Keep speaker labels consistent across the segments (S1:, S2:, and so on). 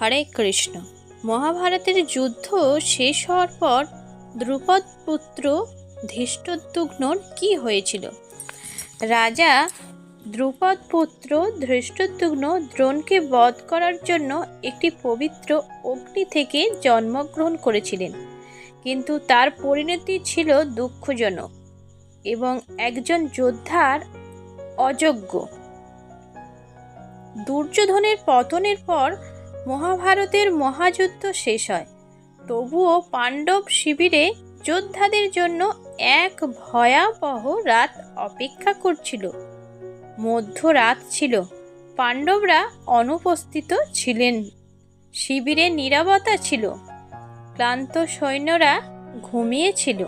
S1: হরে কৃষ্ণ। মহাভারতের যুদ্ধ শেষ হওয়ার পর দ্রুপদ পুত্র ধৃষ্টদ্যুগ্নর কি হয়েছিল? রাজা দ্রুপদ পুত্র ধৃষ্টদ্যুগ্ন দ্রোণকে বধ করার জন্য একটি পবিত্র অগ্নি থেকে জন্মগ্রহণ করেছিলেন। কিন্তু তার পরিণতি ছিল দুঃখজনক এবং একজন যোদ্ধার অযোগ্য। দুর্যোধনের পতনের পর মহাভারতের মহাযুদ্ধ শেষ হয়। তবুও পাণ্ডব শিবিরে যোদ্ধাদের জন্য এক ভয়াবহ রাত অপেক্ষা করছিল। মধ্যরাত ছিল। পাণ্ডবরা অনুপস্থিত ছিলেন। শিবিরে নীরবতা ছিল। ক্লান্ত সৈন্যরা ঘুমিয়েছিল।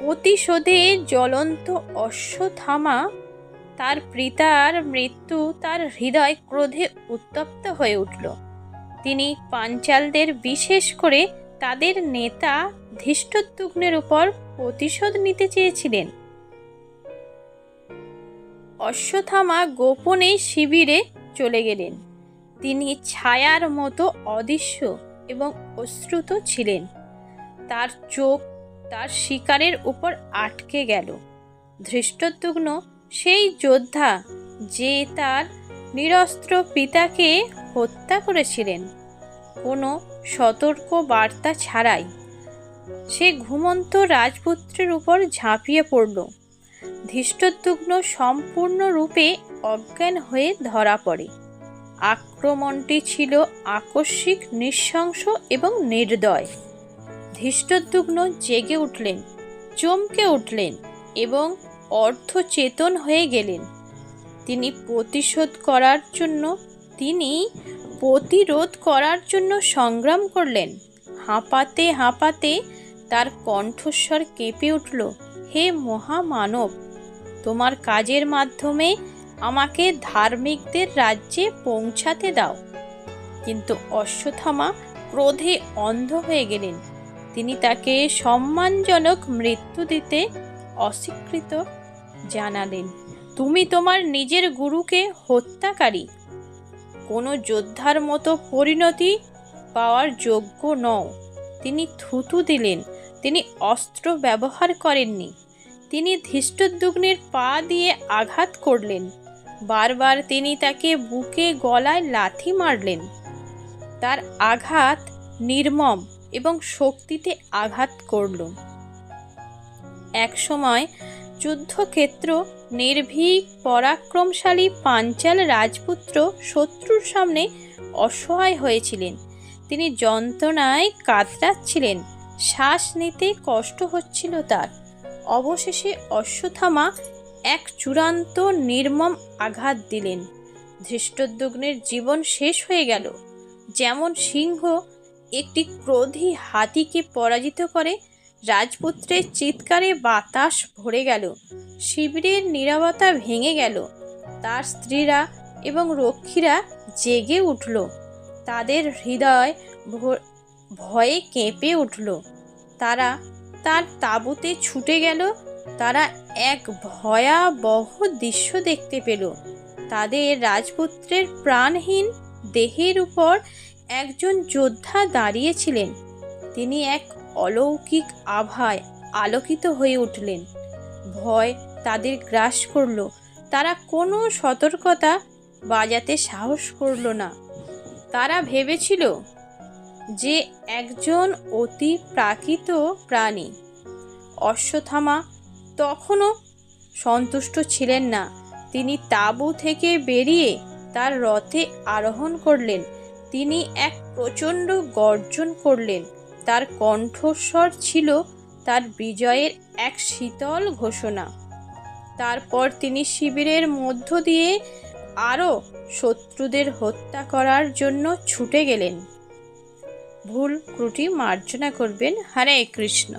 S1: প্রতিশোধে জ্বলন্ত অশ্বথামা তার পিতার মৃত্যু তার হৃদয় ক্রোধে উত্তপ্ত হয়ে উঠল। তিনি পাঞ্চালদের বিশেষ করে তাদের নেতা ধৃষ্টদ্যুগ্নের উপর প্রতিশোধ নিতে চেয়েছিলেন। অশ্বথামা গোপনে শিবিরে চলে গেলেন। তিনি ছায়ার মতো অদৃশ্য এবং অশ্রুত ছিলেন। তার চোখ তার শিকারের উপর আটকে গেল। ধৃষ্টদ্যুগ্ন সেই যোদ্ধা যে তার নিরস্ত্র পিতাকে হত্যা করেছিলেন। কোনো সতর্ক বার্তা ছাড়াই সে ঘুমন্ত রাজপুত্রের উপর ঝাঁপিয়ে পড়ল। ধৃষ্টদ্যুগ্ন সম্পূর্ণরূপে অজ্ঞান হয়ে ধরা পড়ে। আক্রমণটি ছিল আকস্মিক, নৃশংস এবং নির্দয়। ধৃষ্টদ্যুগ্ন জেগে উঠলেন, চমকে উঠলেন এবং অর্ধচেতন হয়ে গেলেন। তিনি প্রতিশোধ করার জন্য, তিনি প্রতিরোধ করার জন্য সংগ্রাম করলেন। হাঁপাতে হাঁপাতে তার কণ্ঠস্বর কেঁপে উঠল, হে মহামানব, তোমার কাজের মাধ্যমে আমাকে ধার্মিকদের রাজ্যে পৌঁছাতে দাও। কিন্তু অশ্বত্থামা ক্রোধে অন্ধ হয়ে গেলেন। তিনি তাকে সম্মানজনক মৃত্যু দিতে অস্বীকৃত জানালেন তুমি তোমার নিজের গুরুকে হত্যাকারী। কোনো যোদ্ধার মতো পরিণতি পাওয়ার যোগ্য নও। তিনি থুতু দিলেন, তিনি অস্ত্র ব্যবহার করেননি। তিনি ধৃষ্টদ্যুগ্নের পা দিয়ে আঘাত করলেন। বারবার তিনি তাকে বুকে গলায় লাথি মারলেন। তার আঘাত নির্মম এবং শক্তিতে আঘাত করল। একসময় যুদ্ধক্ষেত্র, নির্ভীক, পরাক্রমশালী পাঞ্চাল রাজপুত্র শত্রুর সামনে অসহায় হয়েছিলেন। তিনি যন্ত্রণায় কাতরাচ্ছিলেন। শ্বাস নিতে কষ্ট হচ্ছিল তার। অবশেষে অশ্বথামা এক চূড়ান্ত নির্মম আঘাত দিলেন। ধৃষ্টদ্যুগ্নের জীবন শেষ হয়ে গেল। যেমন সিংহ একটি ক্রোধী হাতিকে পরাজিত করে রাজপুত্রের চিৎকারে বাতাস ভরে গেল। শিবিরের নীরবতা ভেঙে গেল। তার স্ত্রীরা এবং রক্ষীরা জেগে উঠল। তাদের হৃদয় ভয়ে কেঁপে উঠল। তারা তার তাঁবুতে ছুটে গেল। তারা এক ভয়াবহ দৃশ্য দেখতে পেল। তাদের রাজপুত্রের প্রাণহীন দেহের উপর একজন যোদ্ধা দাঁড়িয়েছিলেন। তিনি এক অলৌকিক আভায় আলোকিত হয়ে উঠলেন। ভয় তাদের গ্রাস করল। তারা কোনো সতর্কতা বাজাতে সাহস করল না। তারা ভেবেছিল যে একজন অতি প্রাকৃত প্রাণী। অশ্বথামা তখনও সন্তুষ্ট ছিলেন না। তিনি তাঁবু থেকে বেরিয়ে তার রথে আরোহণ করলেন। তিনি এক প্রচণ্ড গর্জন করলেন। তার কণ্ঠস্বর ছিল তার বিজয়ের এক শীতল ঘোষণা। তারপর তিনি শিবিরের মধ্য দিয়ে আরও শত্রুদের হত্যা করার জন্য ছুটে গেলেন। ভুল ত্রুটি মার্জনা করবেন হরে কৃষ্ণ।